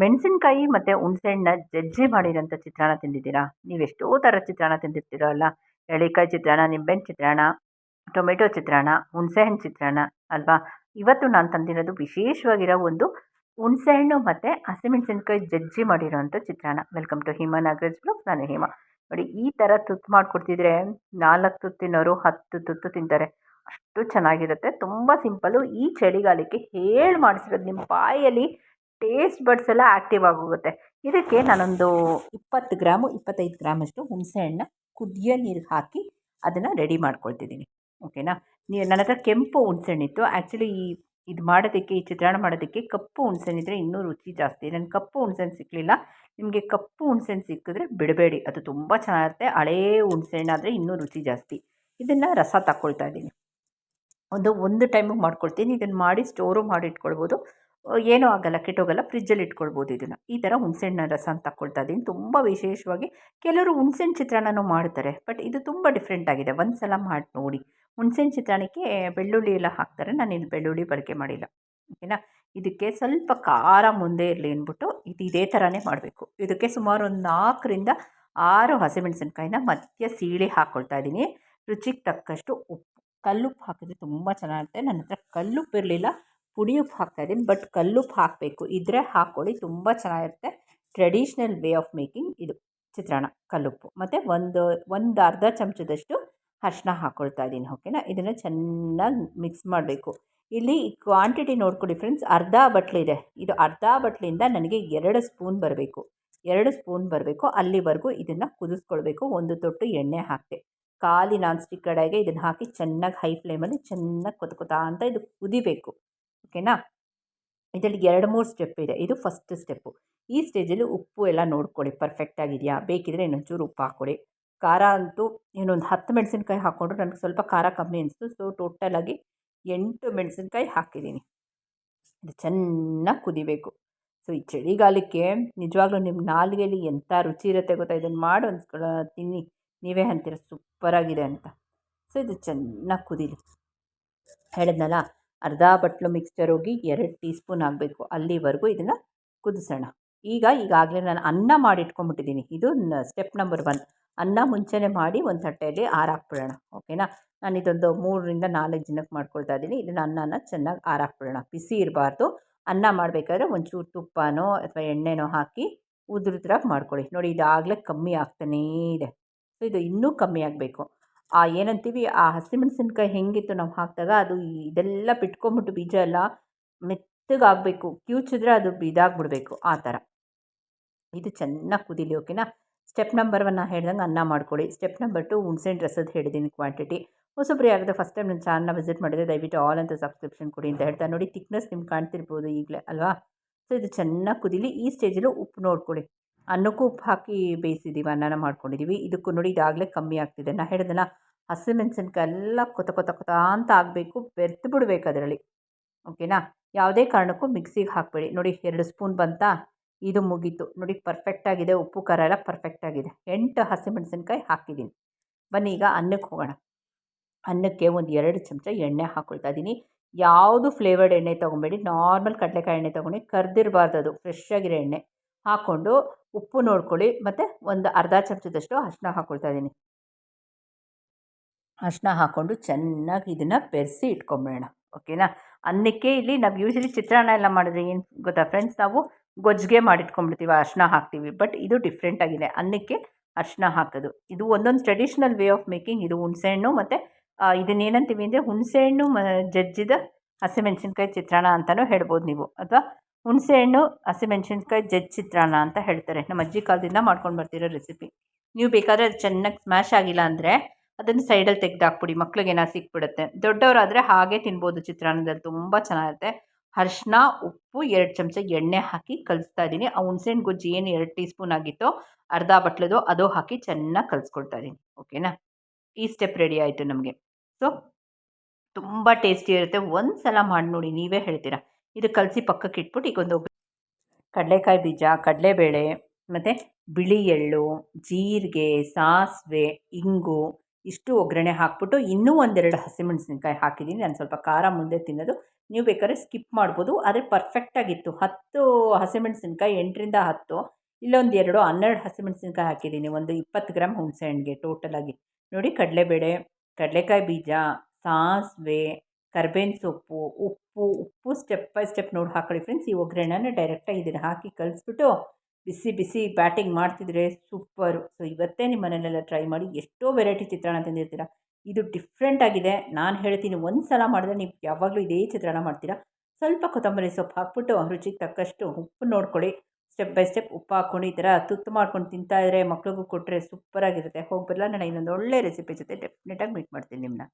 ಮೆಣಸಿನ್ಕಾಯಿ ಮತ್ತು ಹುಣಸೆಹಣ್ಣ ಜಜ್ಜಿ ಮಾಡಿರೋಂಥ ಚಿತ್ರಾನ್ನ ತಿಂದಿದ್ದೀರಾ? ನೀವು ಎಷ್ಟೋ ಥರ ಚಿತ್ರಾನ್ನ ತಿಂದಿರ್ತೀರೋ ಅಲ್ಲ? ಎಳ್ಳಿಕಾಯಿ ಚಿತ್ರಾನ್ನ ನಿಂಬೆಹಣ್ಣು ಚಿತ್ರಾನ್ನ, ಟೊಮೆಟೊ ಚಿತ್ರಾನ್ನ, ಹುಣಸೆಹಣ್ಣು ಚಿತ್ರಾನ್ನ ಅಲ್ವಾ? ಇವತ್ತು ನಾನು ತಂದಿರೋದು ವಿಶೇಷವಾಗಿರೋ ಒಂದು ಹುಣಸೆಹಣ್ಣು ಮತ್ತು ಹಸಿಮೆಣಸಿನ್ಕಾಯಿ ಜಜ್ಜಿ ಮಾಡಿರೋಂಥ ಚಿತ್ರಾನ್ನ. Welcome to Hima Nagaraj blog ನಾನು ಹಿಮಾ. ನೋಡಿ, ಈ ಥರ ತುತ್ತು ಮಾಡಿಕೊಡ್ತಿದ್ರೆ ನಾಲ್ಕು ತುತ್ತು ತಿನ್ನೋರು ಹತ್ತು ತುತ್ತು ತಿಂತಾರೆ. ಅಷ್ಟು ಚೆನ್ನಾಗಿರುತ್ತೆ. ತುಂಬ ಸಿಂಪಲ್ಲು. ಈ ಚಳಿಗಾಲಕ್ಕೆ ಹೇಳಿ ಮಾಡಿಸಿರೋದು ನಿಮ್ಮ ಬಾಯಲ್ಲಿ ಟೇಸ್ಟ್ ಬಡ್ಸ್ ಎಲ್ಲ ಆ್ಯಕ್ಟಿವ್ ಆಗೋಗುತ್ತೆ. ಇದಕ್ಕೆ ನಾನೊಂದು ಇಪ್ಪತ್ತು ಗ್ರಾಮು, ಇಪ್ಪತ್ತೈದು ಗ್ರಾಮಷ್ಟು ಹುಣಸೆಹಣ್ಣು ಕುದಿಯೋ ನೀರಿಗೆ ಹಾಕಿ ಅದನ್ನು ರೆಡಿ ಮಾಡ್ಕೊಳ್ತಿದ್ದೀನಿ. ಓಕೆನಾ ನೀ? ನನ್ನ ಹತ್ರ ಕೆಂಪು ಹುಣಸೆಹಣ್ಣಿತ್ತು ಆ್ಯಕ್ಚುಲಿ ಈ ಇದು ಮಾಡೋದಕ್ಕೆ, ಈ ಚಿತ್ರಾನ್ನ ಮಾಡೋದಕ್ಕೆ ಕಪ್ಪು ಹುಣಸೆಹಣ್ಣಿದ್ರೆ ಇನ್ನೂ ರುಚಿ ಜಾಸ್ತಿ. ನನ್ನ ಕಪ್ಪು ಹುಣಸೆಹಣ್ಣು ಸಿಕ್ಕಲಿಲ್ಲ ನಿಮಗೆ ಕಪ್ಪು ಹುಣಸೆಹಣ್ಣು ಸಿಕ್ಕಿದ್ರೆ ಬಿಡಬೇಡಿ. ಅದು ತುಂಬ ಚೆನ್ನಾಗಿರುತ್ತೆ. ಹಳೇ ಆದರೆ ಇನ್ನೂ ರುಚಿ ಜಾಸ್ತಿ. ಇದನ್ನು ರಸ ತಗೊಳ್ತಾ ಇದ್ದೀನಿ. ಒಂದು ಒಂದು ಟೈಮಿಗೆ ಮಾಡ್ಕೊಳ್ತೀನಿ. ಇದನ್ನು ಮಾಡಿ ಸ್ಟೋರು ಮಾಡಿ ಇಟ್ಕೊಳ್ಬೋದು ಏನೂ ಆಗಲ್ಲ, ಕೆಟ್ಟೋಗಲ್ಲ ಫ್ರಿಜ್ಜಲ್ಲಿ ಇಟ್ಕೊಳ್ಬೋದು ಇದನ್ನು. ಈ ಥರ ಹುಣಸೆಹಣ್ಣಿನ ರಸ ಅಂತ ತಗೊಳ್ತಾ ಇದ್ದೀನಿ ತುಂಬ ವಿಶೇಷವಾಗಿ ಕೆಲವರು ಹುಣ್ಸೆಹಣ್ಣು ಚಿತ್ರಾನ್ನನೂ ಮಾಡ್ತಾರೆ, ಬಟ್ ಇದು ತುಂಬ ಡಿಫ್ರೆಂಟ್ ಆಗಿದೆ. ಒಂದು ಸಲ ಮಾಡಿ ನೋಡಿ. ಹುಣ್ಸೆಹಣ್ಣು ಚಿತ್ರಾನ್ನಕ್ಕೆ ಬೆಳ್ಳುಳ್ಳಿ ಎಲ್ಲ ಹಾಕ್ತಾರೆ. ನಾನು ಇಲ್ಲಿ ಬೆಳ್ಳುಳ್ಳಿ ಬಳಕೆ ಮಾಡಿಲ್ಲ. ಓಕೆನಾ? ಇದಕ್ಕೆ ಸ್ವಲ್ಪ ಖಾರ ಮುಂದೆ ಇರಲಿ ಅಂದ್ಬಿಟ್ಟು ಇದು ಇದೇ ಥರನೇ ಮಾಡಬೇಕು. ಇದಕ್ಕೆ ಸುಮಾರು ಒಂದು ನಾಲ್ಕರಿಂದ ಆರು ಹಸಿಮೆಣಸಿನ್ಕಾಯಿನ ಮಧ್ಯ ಸೀಳಿ ಹಾಕ್ಕೊಳ್ತಾ ಇದ್ದೀನಿ ರುಚಿಗೆ ತಕ್ಕಷ್ಟು ಉಪ್ಪು. ಕಲ್ಲುಪ್ಪು ಹಾಕಿದ್ರೆ ತುಂಬ ಚೆನ್ನಾಗಿರುತ್ತೆ. ನನ್ನ ಹತ್ರ ಕಲ್ಲುಪ್ಪು ಇರಲಿಲ್ಲ. ಪುಡಿ ಉಪ್ಪು ಹಾಕ್ತಾಯಿದ್ದೀನಿ ಬಟ್ ಕಲ್ಲುಪ್ಪು ಹಾಕಬೇಕು. ಇದ್ರೆ ಹಾಕ್ಕೊಳ್ಳಿ ತುಂಬ ಚೆನ್ನಾಗಿರುತ್ತೆ. ಟ್ರೆಡಿಷ್ನಲ್ ವೇ ಆಫ್ ಮೇಕಿಂಗ್ ಇದು, ಚಿತ್ರಾನ್ನ, ಕಲ್ಲುಪ್ಪು. ಮತ್ತು ಒಂದು ಒಂದು ಅರ್ಧ ಚಮಚದಷ್ಟು ಅರ್ಶಿನ ಹಾಕ್ಕೊಳ್ತಾ ಇದ್ದೀನಿ ಓಕೆನಾ ಇದನ್ನು ಚೆನ್ನಾಗಿ ಮಿಕ್ಸ್ ಮಾಡಬೇಕು. ಇಲ್ಲಿ ಕ್ವಾಂಟಿಟಿ ನೋಡ್ಕೊಳ್ಳಿ ಫ್ರೆಂಡ್ಸ್ ಅರ್ಧ ಬಟ್ಲಿದೆ ಇದು. ಅರ್ಧ ಬಟ್ಲಿಂದ ನನಗೆ ಎರಡು ಸ್ಪೂನ್ ಬರಬೇಕು. ಎರಡು ಸ್ಪೂನ್ ಬರಬೇಕು. ಅಲ್ಲಿವರೆಗೂ ಇದನ್ನು ಕುದಿಸ್ಕೊಳ್ಬೇಕು. ಒಂದು ತೊಟ್ಟು ಎಣ್ಣೆ ಹಾಕಿದೆ ಖಾಲಿ ನಾನ್ ಸ್ಟಿಕ್ ಕಡೆಗೆ ಇದನ್ನು ಹಾಕಿ ಚೆನ್ನಾಗಿ ಹೈ ಫ್ಲೇಮಲ್ಲಿ ಚೆನ್ನಾಗಿ ಕೊತ್ಕೊತಾ ಅಂತ ಇದು ಕುದಿಬೇಕು. ಓಕೆನಾ? ಇದರಲ್ಲಿ ಎರಡು ಮೂರು ಸ್ಟೆಪ್ ಇದೆ. ಇದು ಫಸ್ಟ್ ಸ್ಟೆಪ್ಪು ಈ ಸ್ಟೇಜಲ್ಲಿ ಉಪ್ಪು ಎಲ್ಲ ನೋಡ್ಕೊಳ್ಳಿ ಪರ್ಫೆಕ್ಟಾಗಿದೆಯಾ ಬೇಕಿದ್ರೆ ಇನ್ನೊಂಚೂರು ಉಪ್ಪು ಹಾಕ್ಕೊಳ್ಳಿ ಖಾರ ಅಂತೂ ಇನ್ನೊಂದು ಹತ್ತು ಮೆಣಸಿನ್ಕಾಯಿ ಹಾಕ್ಕೊಂಡ್ರು ನನಗೆ ಸ್ವಲ್ಪ ಖಾರ ಕಮ್ಮಿ ಅನಿಸ್ತು. ಸೊ ಟೋಟಲಾಗಿ ಎಂಟು ಮೆಣಸಿನ್ಕಾಯಿ ಹಾಕಿದ್ದೀನಿ. ಇದು ಚೆನ್ನಾಗಿ ಕುದಿಬೇಕು. ಸೊ ಈ ಚಳಿಗಾಲಕ್ಕೆ ನಿಜವಾಗ್ಲೂ ನಿಮ್ಮ ನಾಲಿಗೆಯಲ್ಲಿ ಎಂಥ ರುಚಿ ಇರುತ್ತೆ ಗೊತ್ತಾ? ಇದನ್ನು ಮಾಡಿ ಒಂದು ತಿನ್ನಿ. ನೀವೇ ಅಂತೀರ ಸೂಪರಾಗಿದೆ ಅಂತ. ಸೊ ಇದು ಚೆನ್ನಾಗಿ ಕುದೀಲಿ. ಹೇಳಿದ್ನಲ್ಲ? ಅರ್ಧ ಬಟ್ಲು ಮಿಕ್ಸ್ಚರ್ ಹೋಗಿ ಎರಡು ಟೀ ಸ್ಪೂನ್ ಆಗಬೇಕು ಅಲ್ಲಿವರೆಗೂ ಇದನ್ನು ಕುದಿಸೋಣ. ಈಗ ಈಗಾಗಲೇ ನಾನು ಅನ್ನ ಮಾಡಿಟ್ಕೊಂಡ್ಬಿಟ್ಟಿದ್ದೀನಿ. ಇದು ಸ್ಟೆಪ್ ನಂಬರ್ ಒನ್ ಅನ್ನ ಮುಂಚೆನೇ ಮಾಡಿ ಒಂದು ತಟ್ಟೆಯಲ್ಲಿ ಆರಾಕ್ಬಿಡೋಣ. ಓಕೆನಾ? ನಾನು ಇದೊಂದು ಮೂರರಿಂದ ನಾಲ್ಕು ಜನಕ್ಕೆ ಮಾಡ್ಕೊಳ್ತಾ ಇದ್ದೀನಿ. ಇದನ್ನು ಅನ್ನನ ಚೆನ್ನಾಗಿ ಆರಾಕ್ಬಿಡೋಣ. ಬಿಸಿ ಇರಬಾರ್ದು. ಅನ್ನ ಮಾಡಬೇಕಾದ್ರೆ ಒಂಚೂರು ತುಪ್ಪನೋ ಅಥವಾ ಎಣ್ಣೆನೋ ಹಾಕಿ ಉದುರುದ್ರಾಗಿ ಮಾಡ್ಕೊಳ್ಳಿ. ನೋಡಿ, ಇದಾಗಲೇ ಕಮ್ಮಿ ಆಗ್ತಾನೇ ಇದೆ. ಸೊ, ಇದು ಇನ್ನೂ ಕಮ್ಮಿ ಆಗಬೇಕು. ಆ ಏನಂತೀವಿ, ಆ ಹಸಿಮೆಣಸಿನ್ಕಾಯಿ ಹೇಗಿತ್ತು ನಾವು ಹಾಕಿದಾಗ ಅದು ಇದೆಲ್ಲ ಬಿಟ್ಕೊಂಬಿಟ್ಟು ಬೀಜ ಎಲ್ಲ ಮೆತ್ತಗಾಗಬೇಕು. ಕಿವುಚಿದ್ರೆ ಅದು ಇದಾಗ್ಬಿಡ್ಬೇಕು ಆ ಥರ. ಇದು ಚೆನ್ನಾಗಿ ಕುದಿಲಿ, ಓಕೆನಾ? ಸ್ಟೆಪ್ ನಂಬರ್ ಒನ್ ಹೇಳ್ದಂಗೆ ಅನ್ನ ಮಾಡ್ಕೊಳ್ಳಿ. ಸ್ಟೆಪ್ ನಂಬರ್ ಟು ಹುಣ್ಸೆಹಣ್ಣು ರಸದ ಹೇಳಿದ್ದೀನಿ ಕ್ವಾಂಟಿಟಿ. ಹೊಸೊಬ್ಬರು ಯಾರಾದರೂ ಫಸ್ಟ್ ಟೈಮ್ ನನ್ನ ಚಾನಲ್ನ ವಿಸಿಟ್ ಮಾಡಿದ್ರೆ ದಯವಿಟ್ಟು ಆಲ್ ಅಂತ ಸಬ್ಸ್ಕ್ರಿಪ್ಷನ್ ಕೊಡಿ ಅಂತ ಹೇಳ್ತಾ ನೋಡಿ ತಿಕ್ನೆಸ್ ನಿಮ್ಗೆ ಕಾಣ್ತಿರ್ಬೋದು ಈಗಲೇ, ಅಲ್ವಾ? ಸೊ ಇದು ಚೆನ್ನಾಗಿ ಕುದೀಲಿ, ಈ ಸ್ಟೇಜಲ್ಲೂ ಉಪ್ಪು ನೋಡ್ಕೊಳ್ಳಿ. ಅನ್ನಕ್ಕೂ ಉಪ್ಪು ಹಾಕಿ ಬೇಯಿಸಿದ್ದೀವಿ ಅನ್ನನ ಮಾಡ್ಕೊಂಡಿದ್ದೀವಿ ಇದಕ್ಕೂ ನೋಡಿ ಇದಾಗಲೇ ಕಮ್ಮಿ ಆಗ್ತಿದೆ. ನಾನು ಹೇಳಿದೆನಾ ಹಸಿಮೆಣಸಿನ್ಕಾಯಿ ಎಲ್ಲ ಕೊತ ಕೊತ ಕೊತ ಅಂತ ಆಗಬೇಕು ಬೆರ್ತು ಬಿಡಬೇಕು ಅದರಲ್ಲಿ. ಓಕೆನಾ? ಯಾವುದೇ ಕಾರಣಕ್ಕೂ ಮಿಕ್ಸಿಗೆ ಹಾಕಬೇಡಿ. ನೋಡಿ, ಎರಡು ಸ್ಪೂನ್ ಬಂತಾ? ಇದು ಮುಗೀತು. ನೋಡಿ ಪರ್ಫೆಕ್ಟಾಗಿದೆ ಉಪ್ಪು, ಖಾರ ಎಲ್ಲ ಪರ್ಫೆಕ್ಟಾಗಿದೆ ಎಂಟು ಹಸಿಮೆಣಸಿನ್ಕಾಯಿ ಹಾಕಿದ್ದೀನಿ ಬನ್ನಿ, ಈಗ ಅನ್ನಕ್ಕೆ ಹೋಗೋಣ. ಅನ್ನಕ್ಕೆ ಒಂದು ಎರಡು ಚಮಚ ಎಣ್ಣೆ ಹಾಕ್ಕೊಳ್ತಾ ಇದ್ದೀನಿ ಯಾವುದು ಫ್ಲೇವರ್ಡ್ ಎಣ್ಣೆ ತೊಗೊಬೇಡಿ. ನಾರ್ಮಲ್ ಕಡಲೆಕಾಯಿ ಎಣ್ಣೆ ತೊಗೊಂಡು ಕರ್ದಿರಬಾರ್ದು ಅದು. ಫ್ರೆಶ್ ಆಗಿರೋ ಎಣ್ಣೆ. ಹಾಕ್ಕೊಂಡು ಉಪ್ಪು ನೋಡ್ಕೊಳ್ಳಿ. ಮತ್ತು ಒಂದು ಅರ್ಧ ಚಮಚದಷ್ಟು ಅರಿಶಿನ ಹಾಕ್ಕೊಳ್ತಾ ಇದ್ದೀನಿ. ಅರಿಶಿನ ಹಾಕ್ಕೊಂಡು ಚೆನ್ನಾಗಿ ಇದನ್ನು ಬೆರೆಸಿ ಇಟ್ಕೊಂಬಿಡೋಣ. ಓಕೆನಾ? ಅನ್ನಕ್ಕೆ ಇಲ್ಲಿ ನಾವು ಯೂಶಲಿ ಚಿತ್ರಾನ್ನ ಎಲ್ಲ ಮಾಡಿದ್ರೆ ಏನು ಗೊತ್ತಾ ಫ್ರೆಂಡ್ಸ್ ನಾವು ಗೊಜ್ಜಿಗೆ ಮಾಡಿಟ್ಕೊಂಡ್ಬಿಡ್ತೀವಿ ಅರಿಶಿನ ಹಾಕ್ತೀವಿ. ಬಟ್ ಇದು ಡಿಫ್ರೆಂಟ್ ಆಗಿದೆ. ಅನ್ನಕ್ಕೆ ಅರಿಶಿನ ಹಾಕೋದು. ಇದು ಒಂದೊಂದು ಟ್ರೆಡಿಷ್ನಲ್ ವೇ ಆಫ್ ಮೇಕಿಂಗ್ ಇದು ಹುಣಸೆಹಣ್ಣು ಮತ್ತು ಇದನ್ನೇನಂತೀವಿ ಅಂದರೆ ಹುಣಸೆಹಣ್ಣು ಮ, ಜಜ್ಜಿದ ಹಸಿಮೆಣ್ಸಿನ್ಕಾಯಿ ಚಿತ್ರಾನ್ನ ಅಂತಲೂ ಹೇಳ್ಬೋದು ನೀವು. ಅಥವಾ ಹುಣಸೆಹಣ್ಣು, ಹಸಿಮೆಣ್ಸಿನ್ಕಾಯಿ, ಜಜ್ಜಿ ಚಿತ್ರಾನ್ನ ಅಂತ ಹೇಳ್ತಾರೆ. ನಮ್ಮ ಅಜ್ಜಿ ಕಾಲದಿಂದ ಮಾಡ್ಕೊಂಡು ಬರ್ತಿರೋ ರೆಸಿಪಿ ನೀವು ಬೇಕಾದರೆ ಅದು ಚೆನ್ನಾಗಿ ಸ್ಮ್ಯಾಶ್ ಆಗಿಲ್ಲ ಅಂದರೆ ಅದನ್ನು ಸೈಡಲ್ಲಿ ತೆಗೆದಾಕ್ಬಿಡಿ. ಮಕ್ಳಿಗೆ ಏನಾದ್ರು ಸಿಕ್ಬಿಡುತ್ತೆ. ದೊಡ್ಡವರಾದರೆ ಹಾಗೆ ತಿನ್ಬೋದು ಚಿತ್ರಾನ್ನದಲ್ಲಿ. ತುಂಬ ಚೆನ್ನಾಗಿರುತ್ತೆ. ಅರ್ಶಿನ, ಉಪ್ಪು, ಎರಡು ಚಮಚ ಎಣ್ಣೆ ಹಾಕಿ ಕಲಿಸ್ತಾ ಇದ್ದೀನಿ ಆ ಹುಣಸೆಹಣ್ಣು ಗೊಜ್ಜು ಏನು ಎರಡು ಟೀ ಸ್ಪೂನ್ ಆಗಿತ್ತೋ ಅರ್ಧ ಬಟ್ಲದು ಅದು ಹಾಕಿ ಚೆನ್ನಾಗಿ ಕಲಿಸ್ಕೊಳ್ತಾ ಇದ್ದೀನಿ ಓಕೆನಾ? ಈ ಸ್ಟೆಪ್ ರೆಡಿ ಆಯಿತು ನಮಗೆ. ಸೊ ತುಂಬ ಟೇಸ್ಟಿ ಇರುತ್ತೆ. ಒಂದು ಸಲ ಮಾಡಿ ನೋಡಿ ನೀವೇ ಹೇಳ್ತೀರಾ? ಇದು ಕಲಸಿ ಪಕ್ಕಕ್ಕೆ ಇಟ್ಬಿಟ್ಟು ಈಗೊಂದು ಕಡಲೆಕಾಯಿ ಬೀಜ, ಕಡಲೆಬೇಳೆ, ಮತ್ತು ಬಿಳಿ ಎಳ್ಳು, ಜೀರಿಗೆ, ಸಾಸಿವೆ, ಇಂಗು ಇಷ್ಟು ಒಗ್ಗರಣೆ ಹಾಕ್ಬಿಟ್ಟು ಇನ್ನೂ ಒಂದೆರಡು ಹಸಿಮೆಣಸಿನ್ಕಾಯಿ ಹಾಕಿದ್ದೀನಿ. ನಾನು ಸ್ವಲ್ಪ ಖಾರ ಮುಂದೆ ತಿನ್ನೋದು. ನೀವು ಬೇಕಾದ್ರೆ ಸ್ಕಿಪ್ ಮಾಡ್ಬೋದು. ಆದರೆ ಪರ್ಫೆಕ್ಟಾಗಿತ್ತು ಹತ್ತು ಹಸಿಮೆಣಸಿನ್ಕಾಯಿ, ಎಂಟರಿಂದ ಹತ್ತು, ಇಲ್ಲೊಂದು ಎರಡು ಹನ್ನೆರಡು ಹಸಿಮೆಣಸಿನ್ಕಾಯಿ ಹಾಕಿದ್ದೀನಿ. ಒಂದು ಇಪ್ಪತ್ತು ಗ್ರಾಮ್ ಹುಣಸೆಹಣ್ಣಿಗೆ ಟೋಟಲಾಗಿ ನೋಡಿ ಕಡಲೆಬೇಳೆ, ಕಡಲೆಕಾಯಿ ಬೀಜ, ಸಾಸಿವೆ, ಕರ್ಬೇವಿನ ಸೊಪ್ಪು ಉಪ್ಪು ಉಪ್ಪು ಸ್ಟೆಪ್ ಬೈ ಸ್ಟೆಪ್ ನೋಡಿ ಹಾಕೊಳ್ಳಿ ಫ್ರೆಂಡ್ಸ್ ಈ ಒಗ್ಗರಣೆನ ಡೈರೆಕ್ಟಾಗಿ ಇದನ್ನು ಹಾಕಿ ಕಲಿಸ್ಬಿಟ್ಟು ಬಿಸಿ ಬಿಸಿ ಬ್ಯಾಟಿಂಗ್ ಮಾಡ್ತಿದ್ರೆ ಸೂಪರು ಸೊ ಇವತ್ತೇ ನಿಮ್ಮ ಮನೆಯಲ್ಲೆಲ್ಲ ಟ್ರೈ ಮಾಡಿ ಎಷ್ಟೋ ವೆರೈಟಿ ಚಿತ್ರಾನ್ನ ತಿಂದಿರ್ತೀರ. ಇದು ಡಿಫ್ರೆಂಟ್ ಆಗಿದೆ. ನಾನು ಹೇಳ್ತೀನಿ ಒಂದು ಸಲ ಮಾಡಿದ್ರೆ ನೀವು ಯಾವಾಗಲೂ ಇದೇ ಚಿತ್ರಾನ್ನ ಮಾಡ್ತೀರಾ. ಸ್ವಲ್ಪ ಕೊತ್ತಂಬರಿ ಸೊಪ್ಪು ಹಾಕ್ಬಿಟ್ಟು ರುಚಿಗೆ ತಕ್ಕಷ್ಟು ಉಪ್ಪು ನೋಡ್ಕೊಳ್ಳಿ. ಸ್ಟೆಪ್ ಬೈ ಸ್ಟೆಪ್ ಉಪ್ಪು ಹಾಕ್ಕೊಂಡು ಈ ಥರ ತುತ್ತು ಮಾಡ್ಕೊಂಡು ತಿಂತಾ ಇದ್ದರೆ ಮಕ್ಳಿಗೂ ಕೊಟ್ಟರೆ ಸೂಪರಾಗಿರುತ್ತೆ ಹೋಗಿ ಬರಲ್ಲ ನಾನು ಇನ್ನೊಂದು ಒಳ್ಳೆ ರೆಸಿಪಿ ಜೊತೆ ಡೆಫಿನೆಟಾಗಿ ಮೀಟ್ ಮಾಡ್ತೀನಿ ನಿಮ್ಮನ್ನ